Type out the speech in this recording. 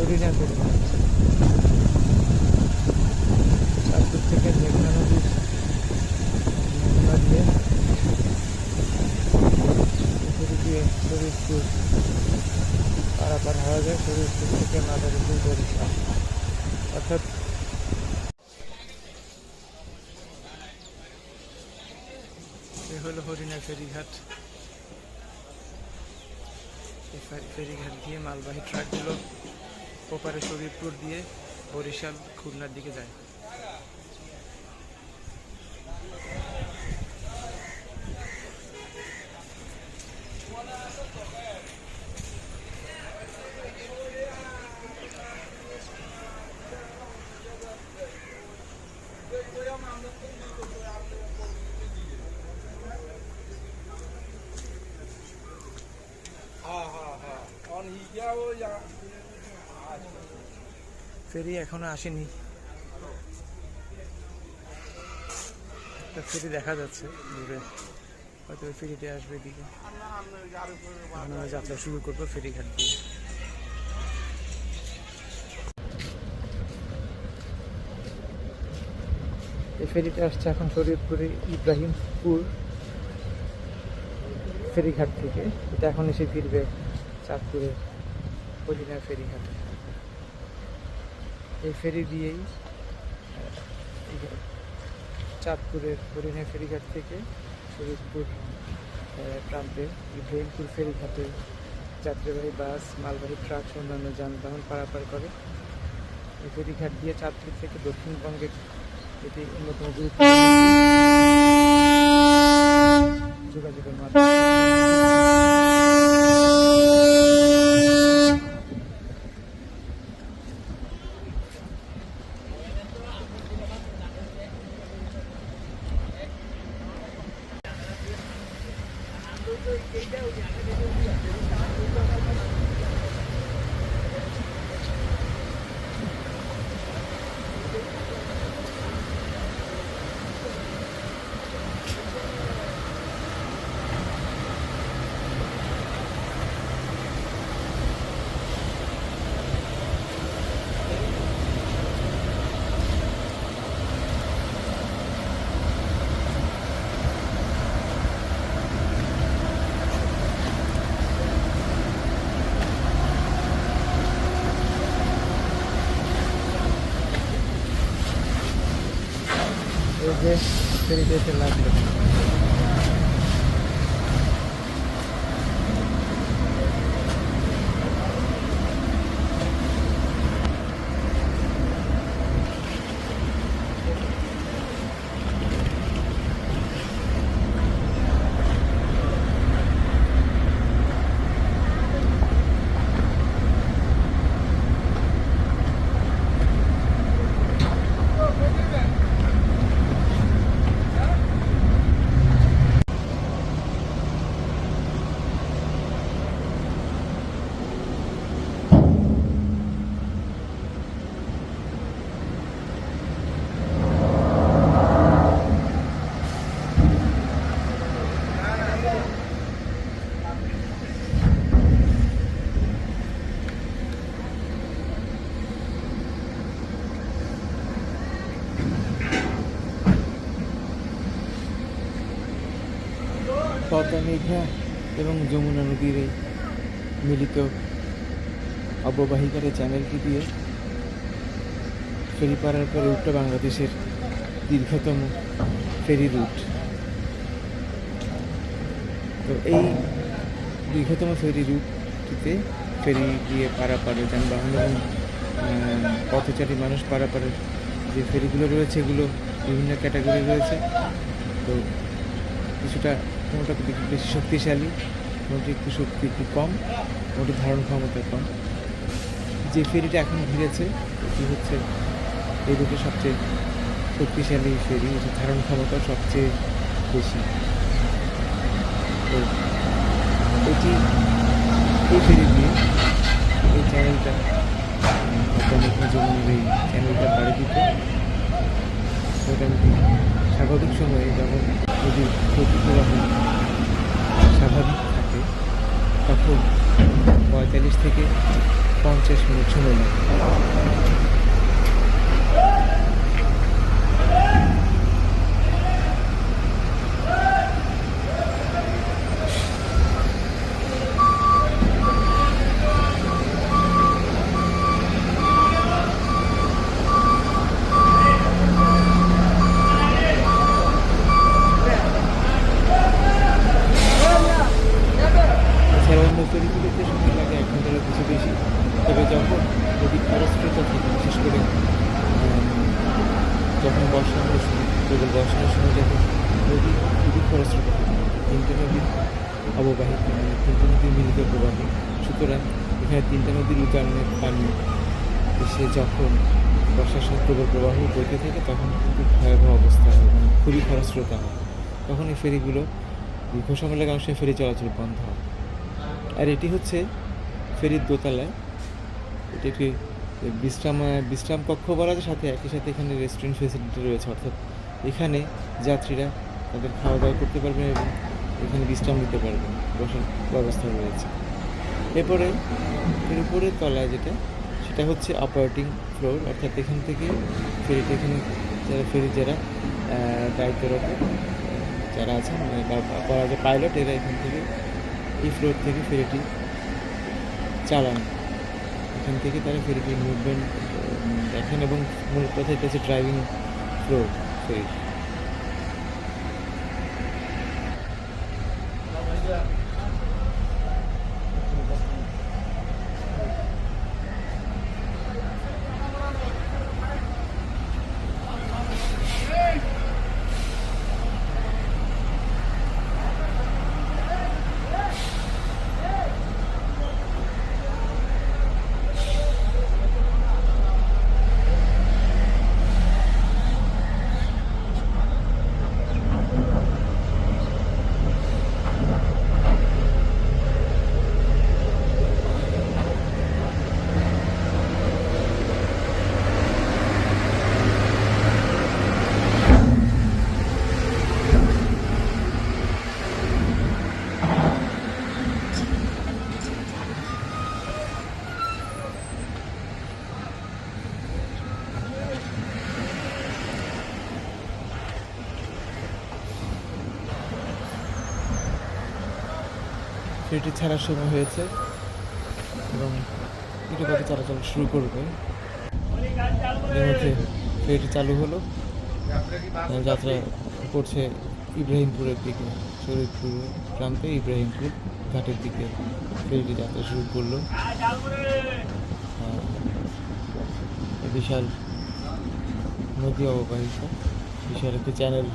ফেরি চাঁদপুর থেকে মেঘনা নদীর মোহনা দিয়ে দিয়ে হওয়া যায় শরীরপুর থেকে মাদারীপুর বরিশাল অর্থাৎ এ হলো হরিণা ফেরিঘাট ফেরিঘাট দিয়ে মালবাহী ট্রাকগুলো ওপারে শরীরপুর দিয়ে বরিশাল খুলনার দিকে যায়। ফেরি এখনও আসেনি। একটা ফেরি দেখা যাচ্ছে দূরে। হয়তো ফেরিতে আসবে এদিকে। আমরা যাত্রা শুরু করব ফেরিঘাট দিয়ে। এই ফেরিটা আসছে এখন শরীরপুরে ইব্রাহিমপুর ফেরিঘাট থেকে। এটা এখন এসে ফিরবে চাঁদপুরে হরিণা ফেরিঘাটে। এই ফেরি দিয়েই চাঁদপুরের হরিণা ফেরিঘাট থেকে শরীরপুর প্রান্তে ইব্রাহিমপুর ফেরিঘাটে যাত্রীবাহী বাস, মালবাহী ট্রাক অন্যান্য যানবাহন পারাপার করে। এই ফেরিঘাট দিয়ে চাঁদপুর থেকে দক্ষিণবঙ্গের এটি অন্যতম গুরুত্বপূর্ণ। এই যে ফেরিতে এসে মেঘনা এবং যমুনা নদীর মিলিত অববাহিকার চ্যানেলটি দিয়ে ফেরি পারার পরে রুটটা বাংলাদেশের দীর্ঘতম ফেরি রুট। তো এই দীর্ঘতম ফেরি রুটটিতে ফেরি দিয়ে পারাপারে যানবাহন এবং পথচারী মানুষ পারাপারের যে ফেরিগুলো রয়েছে এগুলো বিভিন্ন ক্যাটাগরি রয়েছে। তো কিছুটা কোনোটা একটু বেশি শক্তিশালী কোনোটি একটু শক্তি একটু কম কোনোটি ধারণ ক্ষমতা কম। যে ফেরিটা এখন ঘিরেছে, এটি হচ্ছে এই দুটো সবচেয়ে শক্তিশালী ফেরি, এটি ধারণ ক্ষমতা সবচেয়ে বেশি। তো, এটি এই ফেরি দিয়ে এই চ্যানেলটা অনেক যমুনের এই চ্যানেলটা পাড়ি দিতে। মোটামুটি স্বাভাবিক সময়ে যখন যদি প্রতিপ্রবাহ স্বাভাবিক থাকে তখন পঁয়তাল্লিশ থেকে পঞ্চাশ মিনিট সময় লাগে এছাড়া অন্য ফেরিগুলোতে সময় লাগে এক ঘণ্টার কিছু বেশি তবে যখন নদী খরস্রোত থাকে বিশেষ করে উম, যখন বর্ষা মৌসুম কেবল বর্ষার সময় যখন নদী খুবই খরস্রোত থাকে তিনটে নদীর অববাহিত মানে তিনটে নদীর মিলিত প্রবাহ সুতরাং এখানে তিনটে নদীর উজানের পানি এসে যখন বর্ষার প্রবল প্রবাহ বইতে থাকে, তখন খুব ভয়াবহ অবস্থা হয় মানে খুবই খরস্রোতা হয়। তখন এই ফেরিগুলো দীর্ঘ সময় লাগে সময় ফেরি চলাচল বন্ধ হয়। আর এটি হচ্ছে ফেরির দোতলায়। এটি একটি বিশ্রাম বিশ্রাম কক্ষ বলা যায়, সাথে একই সাথে এখানে রেস্টুরেন্ট ফেসিলিটি রয়েছে। অর্থাৎ এখানে যাত্রীরা তাদের খাওয়া দাওয়া করতে পারবেন এবং এখানে বিশ্রাম নিতে পারবেন বসার ব্যবস্থা রয়েছে। এরপরে, এর উপরের তলায় যেটা, সেটা হচ্ছে অপারেটিং ফ্লোর অর্থাৎ এখান থেকে ফেরিটা এখানে যারা ফেরি, যারা দায়িত্বরত যারা আছেন বলা যায় পাইলট এরা এখান থেকে, এই ফ্লোর থেকে ফেরিটি চালান। এখান থেকে তারা ফেরিটির মুভমেন্ট দেখেন এবং মূল কথা এটা হচ্ছে ড্রাইভিং ফ্লোর ফেরির ফেরিটি ছাড়ার সময় হয়েছে এবং একটু বাকি চলাচল শুরু করবে। ফেরিটি চালু হলো। যাত্রা করছে ইব্রাহিমপুরের দিকে শরীরপুর প্রান্তে ইব্রাহিমপুর ঘাটের দিকে ফেরিটি যাত্রা শুরু করল। বিশাল নদী অববাহিকা, বিশাল একটি চ্যানেল